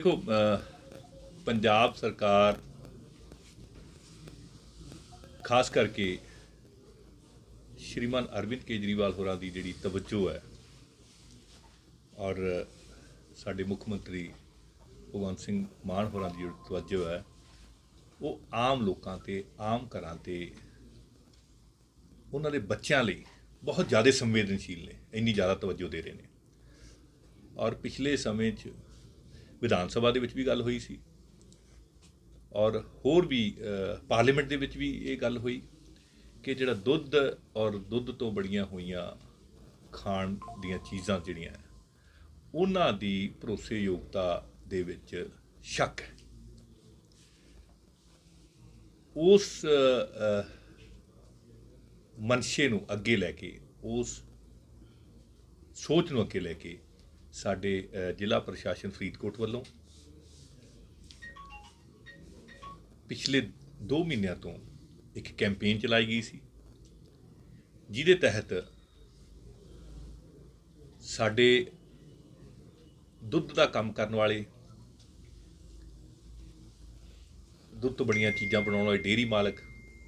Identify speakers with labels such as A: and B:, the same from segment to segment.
A: ਦੇਖੋ ਪੰਜਾਬ ਸਰਕਾਰ, ਖਾਸ ਕਰਕੇ ਸ਼੍ਰੀਮਾਨ ਅਰਵਿੰਦ ਕੇਜਰੀਵਾਲ ਹੋਰਾਂ ਦੀ ਜਿਹੜੀ ਤਵੱਜੋ ਹੈ, ਔਰ ਸਾਡੇ ਮੁੱਖ ਮੰਤਰੀ ਭਗਵੰਤ ਸਿੰਘ ਮਾਨ ਹੋਰਾਂ ਦੀ ਜਿਹੜੀ ਤਵੱਜੋ ਹੈ, ਉਹ ਆਮ ਲੋਕਾਂ ਤੇ, ਆਮ ਘਰਾਂ ਤੇ, ਉਹਨਾਂ ਦੇ ਬੱਚਿਆਂ ਲਈ ਬਹੁਤ ਜ਼ਿਆਦਾ ਸੰਵੇਦਨਸ਼ੀਲ ਨੇ, ਇੰਨੀ ਜ਼ਿਆਦਾ ਤਵੱਜੋ ਦੇ ਰਹੇ ਨੇ। ਔਰ ਪਿਛਲੇ ਸਮੇਂ 'ਚ ਵਿਧਾਨ ਸਭਾ ਦੇ ਵਿੱਚ ਵੀ ਗੱਲ ਹੋਈ ਸੀ। ਔਰ ਹੋਰ ਵੀ ਪਾਰਲੀਮੈਂਟ ਦੇ ਵਿੱਚ ਵੀ ਇਹ ਗੱਲ ਹੋਈ ਕਿ ਜਿਹੜਾ ਦੁੱਧ ਔਰ ਦੁੱਧ ਤੋਂ ਬੜੀਆਂ ਹੋਈਆਂ ਖਾਣ ਦੀਆਂ ਚੀਜ਼ਾਂ ਜਿਹੜੀਆਂ ਉਹਨਾਂ ਦੀ ਭਰੋਸੇਯੋਗਤਾ ਦੇ ਵਿੱਚ ਸ਼ੱਕ ਹੈ। ਉਸ ਅ, ਮਨਸ਼ੇ ਨੂੰ ਅੱਗੇ ਲੈ ਕੇ ਉਸ ਸੋਚ ਨੂੰ ਅੱਗੇ ਲੈ ਕੇ ਸਾਡੇ ਜ਼ਿਲ੍ਹਾ ਪ੍ਰਸ਼ਾਸਨ ਫਰੀਦਕੋਟ ਵੱਲੋਂ ਪਿਛਲੇ 2 ਮਹੀਨਿਆਂ ਤੋਂ ਇੱਕ ਕੈਂਪੇਨ ਚਲਾਈ ਗਈ ਸੀ, ਜਿਹਦੇ ਤਹਿਤ ਸਾਡੇ ਦੁੱਧ ਦਾ ਕੰਮ ਕਰਨ ਵਾਲੇ, ਦੁੱਧ ਤੋਂ ਬਣੀਆਂ ਚੀਜ਼ਾਂ ਬਣਾਉਣ ਵਾਲੇ ਡੇਅਰੀ ਮਾਲਕ,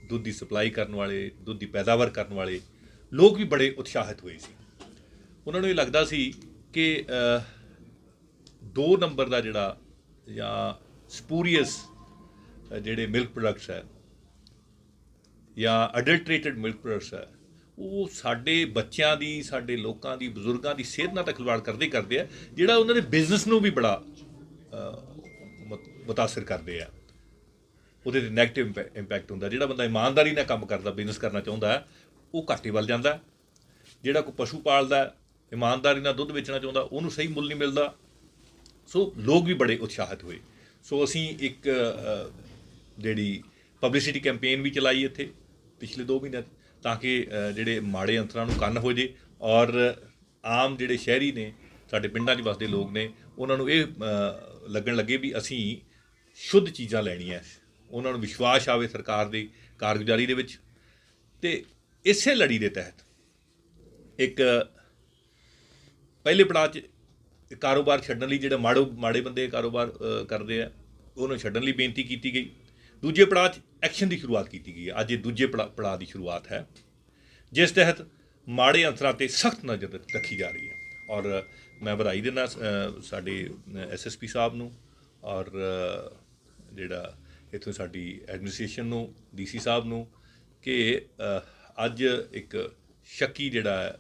A: ਦੁੱਧ ਦੀ ਸਪਲਾਈ ਕਰਨ ਵਾਲੇ, ਦੁੱਧ ਦੀ ਪੈਦਾਵਾਰ ਕਰਨ ਵਾਲੇ ਲੋਕ ਵੀ ਬੜੇ ਉਤਸ਼ਾਹਿਤ ਹੋਏ ਸੀ। ਉਹਨਾਂ ਨੂੰ ਇਹ ਲੱਗਦਾ ਸੀ ਕਿ ਦੋ ਨੰਬਰ ਦਾ ਜਿਹੜਾ ਜਾਂ ਸਪੂਰੀਅਸ ਜਿਹੜੇ ਮਿਲਕ ਪ੍ਰੋਡਕਟਸ ਹੈ ਜਾਂ ਅਡਲਟਰੇਟਡ ਮਿਲਕ ਪ੍ਰੋਡਕਟਸ ਹੈ ਉਹ ਸਾਡੇ ਬੱਚਿਆਂ ਦੀ ਸਾਡੇ ਲੋਕਾਂ ਦੀ ਬਜ਼ੁਰਗਾਂ ਦੀ ਸਿਹਤ ਨਾਲ ਤਾਂ ਖਿਲਵਾੜ ਕਰਦੇ ਕਰਦੇ ਆ ਜਿਹੜਾ ਉਹਨਾਂ ਦੇ ਬਿਜ਼ਨਸ ਨੂੰ ਵੀ ਬੜਾ ਅਹ, ਮਤ- ਕਰਦੇ ਆ। ਉਹਦੇ ਤੇ 네ਗੇਟਿਵ ਇੰਪੈਕਟ ਹੁੰਦਾ। ਜਿਹੜਾ ਬੰਦਾ ਇਮਾਨਦਾਰੀ ਨਾਲ ਕੰਮ ਕਰਦਾ ਬਿਜ਼ਨਸ ਕਰਨਾ ਚਾਹੁੰਦਾ ਹੈ, ਉਹ ਘਾਟੇ ਵੱਲ ਜਾਂਦਾ। ਜਿਹੜਾ ਕੋਈ ਪਸ਼ੂ ਪਾਲਦਾ ਇਮਾਨਦਾਰੀ ਨਾਲ ਦੁੱਧ ਵੇਚਣਾ ਚਾਹੁੰਦਾ, ਉਹਨੂੰ ਸਹੀ ਮੁੱਲ ਨਹੀਂ ਮਿਲਦਾ। ਸੋ ਲੋਕ ਵੀ ਬੜੇ ਉਤਸ਼ਾਹਿਤ ਹੋਏ। ਸੋ ਅਸੀਂ ਇੱਕ ਜਿਹੜੀ ਪਬਲਿਸਿਟੀ ਕੈਂਪੇਨ ਵੀ ਚਲਾਈ ਇੱਥੇ ਪਿਛਲੇ 2 ਮਹੀਨਿਆਂ ਤਾਂ ਕਿ ਜਿਹੜੇ ਮਾੜੇ ਅੰਤਰਾਂ ਨੂੰ ਕੰਨ ਹੋ ਜੇ ਔਰ ਆਮ ਜਿਹੜੇ ਸ਼ਹਿਰੀ ਨੇ, ਸਾਡੇ ਪਿੰਡਾਂ 'ਚ ਵਸਦੇ ਲੋਕ ਨੇ, ਉਹਨਾਂ ਨੂੰ ਇਹ ਲੱਗਣ ਲੱਗੇ ਵੀ ਅਸੀਂ ਸ਼ੁੱਧ ਚੀਜ਼ਾਂ ਲੈਣੀਆਂ। ਉਹਨਾਂ ਨੂੰ ਵਿਸ਼ਵਾਸ ਆਵੇ ਸਰਕਾਰ ਦੀ ਕਾਰਗੁਜ਼ਾਰੀ ਦੇ ਵਿੱਚ। ਤੇ ਇਸੇ ਲੜੀ ਦੇ ਤਹਿਤ ਇੱਕ ਪਹਿਲੇ ਪੜਾਅ 'ਚ ਕਾਰੋਬਾਰ ਛੱਡਣ ਲਈ ਜਿਹੜੇ ਮਾੜੇ ਮਾੜੇ ਬੰਦੇ ਕਾਰੋਬਾਰ ਕਰਦੇ ਆ ਉਹਨੂੰ ਛੱਡਣ ਲਈ ਬੇਨਤੀ ਕੀਤੀ ਗਈ। ਦੂਜੇ ਪੜਾਅ 'ਚ ਐਕਸ਼ਨ ਦੀ ਸ਼ੁਰੂਆਤ ਕੀਤੀ ਗਈ ਹੈ। ਅੱਜ ਇਹ ਦੂਜੇ ਪੜਾ- ਪੜਾਅ ਦੀ ਸ਼ੁਰੂਆਤ ਹੈ। ਜਿਸ ਤਹਿਤ ਮਾੜੇ ਅੰਤਰਾਂ ਤੇ ਸਖਤ ਨਜ਼ਰ ਰੱਖੀ ਜਾ ਰਹੀ ਹੈ। ਔਰ ਮੈਂ ਵਧਾਈ ਦਿੰਦਾ ਅ, ਸਾਡੇ ਐਸਐਸਪੀ ਸਾਹਿਬ ਨੂੰ ਔਰ ਜਿਹੜਾ ਇੱਥੋਂ ਸਾਡੀ ਐਡਮਿਨਿਸਟ੍ਰੇਸ਼ਨ ਨੂੰ ਡੀਸੀ ਸਾਹਿਬ ਨੂੰ ਕਿ ਅੱਜ ਇੱਕ ਸ਼ੱਕੀ ਜਿਹੜਾ ਹੈ,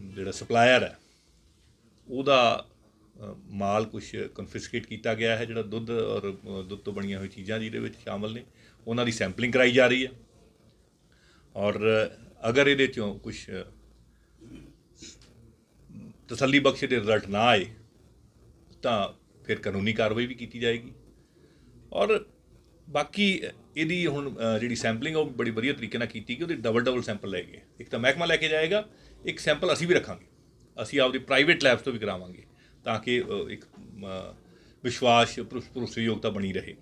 A: ਜਿਹੜਾ ਸਪਲਾਇਰ ਹੈ, ਉਹਦਾ ਮਾਲ ਕੁਝ ਕਨਫਿਸਕੇਟ ਕੀਤਾ ਗਿਆ ਹੈ, ਜਿਹੜਾ ਦੁੱਧ ਔਰ ਦੁੱਧ ਤੋਂ ਬਣੀਆਂ ਹੋਈ ਚੀਜ਼ਾਂ ਜਿਹਦੇ ਵਿੱਚ ਸ਼ਾਮਲ ਨੇ, ਉਹਨਾਂ ਦੀ ਸੈਂਪਲਿੰਗ ਕਰਾਈ ਜਾ ਰਹੀ ਹੈ। ਔਰ ਅਗਰ ਇਹਦੇ ਚੋਂ ਕੁਝ ਤਸੱਲੀ ਬਖਸ਼ ਦੇ ਰਿਜ਼ਲਟ ਨਾ ਆਏ, ਤਾਂ ਫਿਰ ਕਾਨੂੰਨੀ ਕਾਰਵਾਈ ਵੀ ਕੀਤੀ ਜਾਏਗੀ। ਔਰ ਬਾਕੀ ਇਹਦੀ ਹੁਣ ਜਿਹੜੀ ਸੈਂਪਲਿੰਗ ਉਹ ਬੜੀ ਵਧੀਆ ਤਰੀਕੇ ਨਾਲ ਕੀਤੀ ਕਿ ਉਹਦੇ ਡਬਲ ਡਬਲ ਸੈਂਪਲ ਲੈ ਗਏ ਇੱਕ ਤਾਂ ਮਹਿਕਮਾ ਲੈ ਕੇ ਜਾਏਗਾ, ਇੱਕ ਸੈਂਪਲ ਅਸੀਂ ਵੀ ਰੱਖਾਂਗੇ। ਅਸੀਂ ਆਪਦੀ ਪ੍ਰਾਈਵੇਟ ਲੈਬਸ ਤੋਂ ਵੀ ਕਰਾਵਾਂਗੇ ਤਾਂ ਕਿ ਇੱਕ ਵਿਸ਼ਵਾਸ ਭਰੋਸ- ਭਰੋਸੇਯੋਗਤਾ ਬਣੀ ਰਹੇ।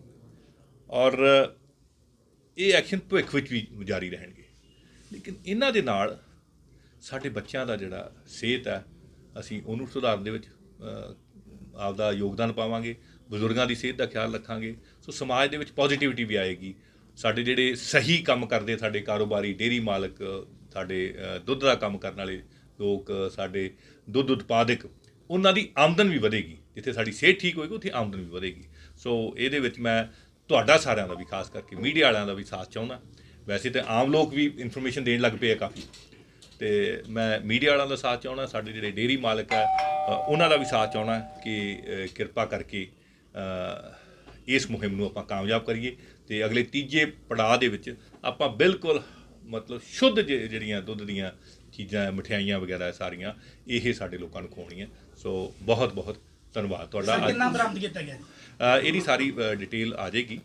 A: ਔਰ, ਇਹ ਐਕਸ਼ਨ ਭਵਿੱਖ ਵਿੱਚ ਵੀ ਜਾਰੀ ਰਹਿਣਗੇ। ਲੇਕਿਨ ਇਹਨਾਂ ਦੇ ਨਾਲ ਸਾਡੇ ਬੱਚਿਆਂ ਦਾ ਜਿਹੜਾ ਸਿਹਤ ਹੈ, ਅਸੀਂ ਉਹਨੂੰ ਸੁਧਾਰਨ ਦੇ ਵਿੱਚ ਆਪਦਾ ਯੋਗਦਾਨ ਪਾਵਾਂਗੇ। ਬਜ਼ੁਰਗਾਂ ਦੀ ਸਿਹਤ ਦਾ ਖਿਆਲ ਰੱਖਾਂਗੇ। ਸੋ ਸਮਾਜ ਦੇ ਵਿੱਚ ਪੋਜ਼ਿਟਿਵਿਟੀ ਵੀ ਆਏਗੀ। ਸਾਡੇ ਜਿਹੜੇ ਸਹੀ ਕੰਮ ਕਰਦੇ ਸਾਡੇ ਕਾਰੋਬਾਰੀ ਡੇਰੀ ਮਾਲਕ, ਸਾਡੇ ਦੁੱਧ ਦਾ ਕੰਮ ਕਰਨ ਵਾਲੇ ਲੋਕ, ਸਾਡੇ ਦੁੱਧ ਉਤਪਾਦਕ, ਉਹਨਾਂ ਦੀ ਆਮਦਨ ਵੀ ਵਧੇਗੀ। ਜਿੱਥੇ ਸਾਡੀ ਸਿਹਤ ਠੀਕ ਹੋਏਗੀ, ਉੱਥੇ ਆਮਦਨ ਵੀ ਵਧੇਗੀ। ਸੋ ਇਹਦੇ ਵਿੱਚ ਮੈਂ ਤੁਹਾਡਾ ਸਾਰਿਆਂ ਦਾ ਵੀ, ਖਾਸ ਕਰਕੇ ਮੀਡੀਆ ਵਾਲਿਆਂ ਦਾ ਵੀ ਸਾਥ ਚਾਹੁੰਦਾ। ਵੈਸੇ ਤਾਂ ਆਮ ਲੋਕ ਵੀ ਇਨਫੋਰਮੇਸ਼ਨ ਦੇਣ ਲੱਗ ਪਏ ਆ ਕਾਫੀ। ਤੇ ਮੈਂ ਮੀਡੀਆ ਵਾਲਿਆਂ ਦਾ ਸਾਥ ਚਾਹਣਾ ਸਾਡੇ ਜਿਹੜੇ ਡੇਰੀ ਮਾਲਕ ਹੈ ਉਹਨਾਂ ਦਾ ਵੀ ਸਾਥ ਚਾਹਣਾ ਕਿ ਕਿਰਪਾ ਕਰਕੇ ਇਸ ਮੁਹਿੰਮ ਨੂੰ ਆਪਾਂ ਕਾਮਯਾਬ ਕਰੀਏ ਤੇ ਅਗਲੇ ਤੀਜੇ ਪੜਾਅ ਦੇ ਵਿੱਚ ਆਪਾਂ ਬਿਲਕੁਲ ਮਤਲਬ ਸ਼ੁੱਧ ਜਿ- ਜਿਹੜੀਆਂ ਦੁੱਧ ਦੀਆਂ ਚੀਜ਼ਾਂ ਮਠਿਆਈਆਂ ਵਗੈਰਾ ਸਾਰੀਆਂ ਇਹ ਸਾਡੇ ਲੋਕਾਂ ਨੂੰ ਖਵਾਉਣੀਆਂ। ਸੋ ਬਹੁਤ ਬਹੁਤ ਧੰਨਵਾਦ ਤੁਹਾਡਾ।
B: ਸਰ
A: ਅੱਜ-
B: ਕਿੰਨਾ ਬਰਾਮਦ ਕੀਤਾ ਗਿਆ?
A: ਇਹਦੀ ਸਾਰੀ ਡਿਟੇਲ ਆ ਜਾਏਗੀ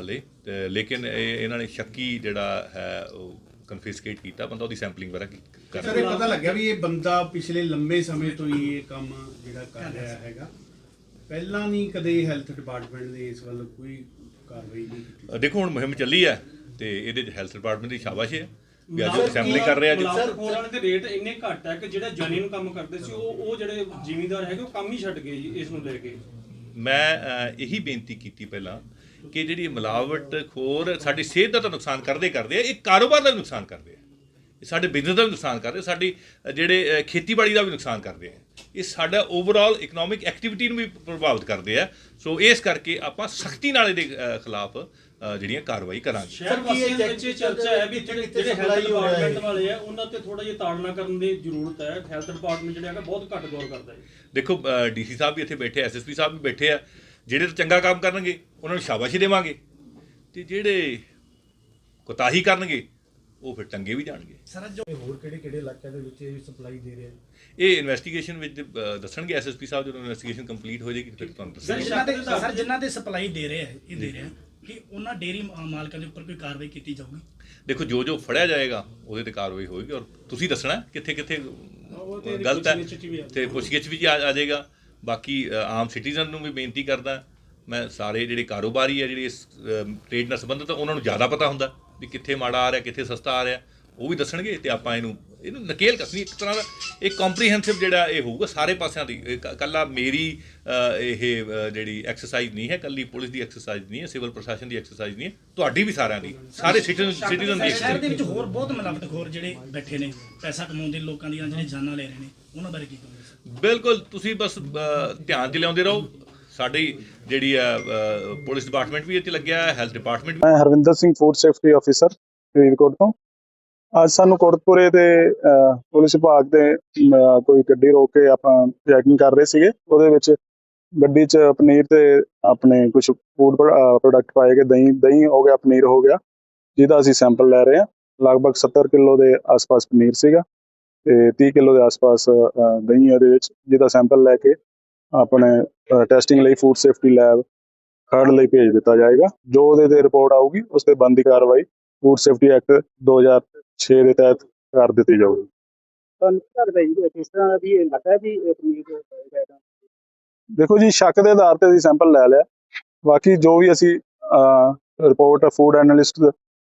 A: ਹਲੇ। ਤੇ ਲੇਕਿਨ ਇਹ ਇਹਨਾਂ ਨੇ ਸ਼ੱਕੀ ਜਿਹੜਾ ਹੈ ਉਹ ਕਨਫਿਸਕੇਟ ਕੀਤਾ ਬੰਦਾ ਉਹਦੀ ਸੈਂਪਲਿੰਗ ਵਗੈਰਾ ਕਰ
C: ਸਰ ਇਹ ਪਤਾ ਲੱਗਿਆ ਵੀ ਇਹ ਬੰਦਾ ਪਿਛਲੇ ਲੰਬੇ ਸਮੇਂ ਤੋਂ ਹੀ ਇਹ ਕੰਮ ਜਿਹੜਾ ਕਰ ਰਿਹਾ ਹੈਗਾ। ਪਹਿਲਾਂ ਨਹੀਂ ਕਦੇ ਹੈਲਥ ਡਿਪਾਰਟਮੈਂਟ ਨੇ ਇਸ ਵੱਲ ਕੋਈ ਕਾਰਵਾਈ ਨਹੀਂ ਕੀਤੀ
A: ਦੇਖੋ ਹੁਣ ਮੁਹਿੰਮ ਚੱਲੀ ਹੈ ਤੇ ਇਹਦੇ ਚ ਹੈਲਥ ਡਿਪਾਰਟਮੈਂਟ ਦੀ ਸ਼ਾਬਾਸ਼ ਹੈ। ਵੀ ਅੱਜ ਸੈਂਪਲਿੰਗ ਕਰ ਰਹੇ ਅੱਜ।
D: ਸਰ ਵਾਲੇ ਦੇ ਰੇਟ ਇੰਨੇ ਘੱਟ ਹੈ ਕਿ ਜਿਹੜਾ ਜੈਨੂਇਨ ਕੰਮ ਕਰਦੇ ਸੀ ਉਹ ਉਹ ਜਿਹੜੇ ਜ਼ਿਮੀਂਦਾਰ ਹੈਗੇ ਉਹ ਕੰਮ ਹੀ ਛੱਡ ਗਏ ਜੀ ਇਸ ਨੂੰ ਲੈ ਕੇ।
A: ਮੈਂ ਇਹੀ ਬੇਨਤੀ ਕੀਤੀ ਪਹਿਲਾਂ ਕਿ ਜਿਹੜੀ ਮਿਲਾਵਟ ਖੋਰ ਸਾਡੀ ਸਿਹਤ ਦਾ ਤਾਂ ਨੁਕਸਾਨ ਕਰਦੇ ਕਰਦੇ ਆ ਇਹ ਕਾਰੋਬਾਰ ਦਾ ਵੀ ਨੁਕਸਾਨ ਕਰਦੇ ਆ। ਇਹ ਸਾਡੇ ਬਿਜ਼ਨਸ ਦਾ ਵੀ ਨੁਕਸਾਨ ਕਰਦੇ ਆ, ਸਾਡੀ ਜਿਹੜੇ ਖੇਤੀਬਾੜੀ ਦਾ ਵੀ ਨੁਕਸਾਨ ਕਰਦੇ ਆ ਇਹ ਸਾਡਾ ਓਵਰਆਲ ਇਕਨੋਮਿਕ ਐਕਟੀਵਿਟੀ ਨੂੰ ਵੀ ਪ੍ਰਭਾਵਿਤ ਕਰਦੇ ਆ ਸੋ ਇਸ ਕਰਕੇ ਆਪਾਂ ਸਖਤੀ ਨਾਲ ਇਹਦੇ ਖਿਲਾਫ ਜਿਹੜੀਆਂ ਕਾਰਵਾਈ ਕਰਾਂਗੇ।
B: ਸ਼ਹਿਰ ਵਾਸੀਆਂ ਦੇ ਵਿੱਚ ਇਹ ਚਰਚਾ ਹੈ ਵੀ ਜਿਹੜੇ ਜਿਹੜੇ ਹੈਲਥ ਡਿਪਾਰਟਮੈਂਟ ਵਾਲੇ ਆ ਉਹਨਾਂ ਤੇ ਥੋੜਾ ਜਿਹਾ ਤਾੜਨਾ ਕਰਨ ਦੀ ਜ਼ਰੂਰਤ ਹੈ। ਹੈਲਥ ਡਿਪਾਰਟਮੈਂਟ ਜਿਹੜਾ ਹੈਗਾ ਬਹੁਤ ਘੱਟ ਗੌਰ ਕਰਦਾ ਹੈ।
A: ਦੇਖੋ ਡੀਸੀ ਸਾਹਿਬ ਵੀ ਇੱਥੇ ਬੈਠੇ ਐਸਐਸਪੀ ਸਾਹਿਬ ਵੀ ਬੈਠੇ ਆ। ਜਿਹੜੇ ਤਾਂ ਚੰਗਾ ਕੰਮ ਕਰਨਗੇ ਉਹਨਾਂ ਨੂੰ ਸ਼ਾਬਾਸ਼ੀ ਦੇਵਾਂਗੇ। ਤੇ ਜਿਹੜੇ ਕੋਤਾਹੀ ਕਰਨਗੇ ਉਹ ਫਿਰ ਟੰਗੇ ਵੀ ਜਾਣਗੇ।
D: ਸਰ ਜੋ ਹੋਰ ਕਿਹੜੇ ਕਿਹੜੇ ਇਲਾਕਿਆਂ ਦੇ ਵਿੱਚ ਇਹ ਸਪਲਾਈ ਦੇ ਰਿਹਾ
A: ਇਹ ਇਨਵੈਸਟੀਗੇਸ਼ਨ ਵਿੱਚ ਦੱਸਣਗੇ ਐਸਐਸਪੀ ਸਾਹਿਬ ਜਦੋਂ ਇਨਵੈਸਟੀਗੇਸ਼ਨ ਕੰਪਲੀਟ ਹੋ ਜਾਏਗੀ ਫਿਰ ਤੁਹਾਨੂੰ
D: ਸਰ
A: ਦੱਸਾਂਗੇ
D: ਜਿਨ੍ਹਾਂ ਦੇ ਸਰ ਜਿਨ੍ਹਾਂ ਦੇ ਸਪਲਾਈ ਦੇ ਰਹੇ ਹੈ ਇਹ ਦੇ ਰਿਹਾ ਕਿ ਉਹਨਾਂ ਡੇਰੀ ਮਾਲਕਾਂ ਦੇ ਉੱਪਰ ਕੋਈ ਕਾਰਵਾਈ ਕੀਤੀ ਜਾਊਗੀ?
A: ਦੇਖੋ ਜੋ ਜੋ ਫੜਿਆ ਜਾਏਗਾ ਉਹਦੇ ਤੇ ਕਾਰਵਾਈ ਹੋਏਗੀ ਔਰ ਤੁਸੀਂ ਦੱਸਣਾ ਕਿੱਥੇ ਕਿੱਥੇ ਗਲਤ ਹੈ ਤੇ ਪੁੱਛਗਿੱਛ ਵਿੱਚ ਆ ਆ ਜਾਏਗਾ। ਬਾਕੀ ਆਮ ਸਿਟੀਜ਼ਨ ਨੂੰ ਵੀ ਬੇਨਤੀ ਕਰਦਾ ਮੈਂ ਸਾਰੇ ਜਿਹੜੇ ਕਾਰੋਬਾਰੀ ਆ ਜਿਹੜੇ ਇਸ ਟ੍ਰੇਡ ਨਾਲ ਸੰਬੰਧਿਤ ਉਹਨਾਂ ਨੂੰ ਜ਼ਿਆਦਾ ਪਤਾ ਹੁੰਦਾ। ਵੀ ਕਿੱਥੇ ਮਾੜਾ ਆ ਰਿਹਾ ਕਿੱਥੇ ਸਸਤਾ ਆ ਰਿਹਾ ਉਹ ਵੀ ਦੱਸਣਗੇ ਤੇ ਆਪਾਂ ਇਹਨੂੰ ਇਹਨੂੰ ਨਕੇਲ ਕੱਸਣੀ ਇੱਕ ਤਰ੍ਹਾਂ ਦਾ ਇੱਕ ਕੰਪਰੀਹੈਂਸਿਵ ਜਿਹੜਾ ਇਹ ਹੋਊਗਾ ਸਾਰੇ ਪਾਸਿਆਂ ਦੀ। ਇਹ ਕੱਲਾ ਮੇਰੀ ਇਹ ਜਿਹੜੀ ਐਕਸਰਸਾਈਜ਼ ਨਹੀਂ ਹੈ ਕੱਲੀ ਪੁਲਿਸ ਦੀ ਐਕਸਰਸਾਈਜ਼ ਨਹੀਂ ਹੈ ਸਿਵਲ ਪ੍ਰਸ਼ਾਸਨ ਦੀ ਐਕਸਰਸਾਈਜ਼ ਨਹੀਂ ਹੈ ਤੁਹਾਡੀ ਵੀ ਸਾਰਿਆਂ ਦੀ ਸਾਰੇ ਸਿਟੀਜ਼ਨ ਸਿਟੀਜ਼ਨ ਦੀ
D: ਸ਼ਹਿਰ ਦੇ। ਵਿੱਚ ਹੋਰ ਬਹੁਤ ਮਿਲਾਵਟਖੋਰ ਜਿਹੜੇ ਬੈਠੇ ਨੇ ਪੈਸਾ ਕਮਾਉਂਦੇ ਲੋਕਾਂ ਦੀਆਂ ਜਿਹੜੇ ਜਾਨਾਂ ਲੈ ਰਹੇ ਨੇ ਉਹਨਾਂ ਬਾਰੇ ਕੀ ਕਹੋਗੇ?
A: ਬਿਲਕੁਲ ਤੁਸੀਂ ਬਸ ਧਿਆਨ ਚ ਲਿਆਉਂਦੇ ਰਹੋ। ਸਾਡੀ ਜਿਹੜੀ ਆ ਪੁਲਿਸ ਡਿਪਾਰਟਮੈਂਟ ਵੀ ਇੱਥੇ ਲੱਗਿਆ ਹੈ ਹੈਲਥ ਡਿਪਾਰਟਮੈਂਟ
E: ਮੈਂ Harvinder Singh food safety officer Faridkot ਤੋਂ। ਅੱਜ ਸਾਨੂੰ ਕੋਟਪੁਰੇ ਦੇ ਪੁਲਿਸ ਵਿਭਾਗ ਦੇ ਕੋਈ ਗੱਡੀ ਰੋਕ ਕੇ ਆਪਾਂ ਚੈਕਿੰਗ ਕਰ ਰਹੇ ਸੀਗੇ। ਉਹਦੇ ਵਿੱਚ ਗੱਡੀ 'ਚ ਪਨੀਰ ਤੇ ਆਪਣੇ ਕੁਝ ਫੂਡ ਪ੍ਰੋਡਕਟ ਪਾਏ ਗਏ। ਦਹੀਂ ਦਹੀਂ ਹੋ ਗਿਆ, ਪਨੀਰ ਹੋ ਗਿਆ, ਜਿਹਦਾ ਅਸੀਂ ਸੈਂਪਲ ਲੈ ਰਹੇ ਹਾਂ। ਲਗਭਗ 70 ਕਿਲੋ ਦੇ ਆਸ-ਪਾਸ ਪਨੀਰ ਸੀਗਾ ਤੇ 30 ਕਿਲੋ ਦੇ ਆਸ-ਪਾਸ ਦਹੀਂ ਉਹਦੇ ਵਿੱਚ, ਜਿਹਦਾ ਸੈਂਪਲ ਲੈ ਕੇ ਆਪਣੇ ਟੈਸਟਿੰਗ ਲਈ ਫੂਡ ਸੇਫਟੀ ਲੈਬ ਖਰੜ ਲਈ ਭੇਜ ਦਿੱਤਾ ਜਾਏਗਾ। ਜੋ ਉਹਦੇ ਤੇ ਰਿਪੋਰਟ ਆਊਗੀ ਉਸ ਤੇ ਬੰਦੀ ਕਾਰਵਾਈ ਫੂਡ ਸੇਫਟੀ ਐਕਟ 2006 ਦੇ ਤਹਿਤ ਕਰ ਦਿੱਤੀ ਜਾਊਗੀ। ਦੇਖੋ ਜੀ ਸ਼ੱਕ ਦੇ ਆਧਾਰ ਤੇ ਅਸੀਂ ਸੈਂਪਲ ਲੈ ਲਿਆ। ਬਾਕੀ ਜੋ ਵੀ ਅਸੀਂ ਰਿਪੋਰਟ ਫੂਡ ਐਨਾਲਿਸਟ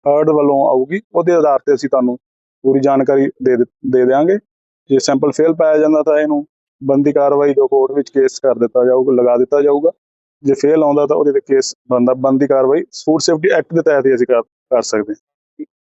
E: ਹਰਡ ਵੱਲੋਂ ਆਊਗੀ ਉਹਦੇ ਆਧਾਰ ਤੇ ਅਸੀਂ ਤੁਹਾਨੂੰ ਪੂਰੀ ਜਾਣਕਾਰੀ ਦੇ ਦੇ ਦੇਵਾਂਗੇ ਜੇ ਸੈਂਪਲ ਫੇਲ ਪਾਇਆ ਜਾਂਦਾ ਤਾਂ ਇਹਨੂੰ ਬੰਦੀ ਕਾਰਵਾਈ ਜੋ ਕੋਰਟ ਵਿੱਚ ਕੇਸ ਕਰ ਦਿੱਤਾ ਜਾਊਗਾ, ਲਗਾ ਦਿੱਤਾ ਜਾਊਗਾ। ਜੇ ਫੇਲ ਆਉਂਦਾ ਤਾਂ ਉਹਦੇ ਤੇ ਕੇਸ ਬੰਦਾ ਬੰਦੀ ਕਾਰਵਾਈ ਫੂਡ ਸੇਫਟੀ ਐਕਟ ਦੇ ਤਹਿਤ ਹੀ ਅਸੀਂ ਕਰ ਕਰ ਸਕਦੇ ਹਾਂ।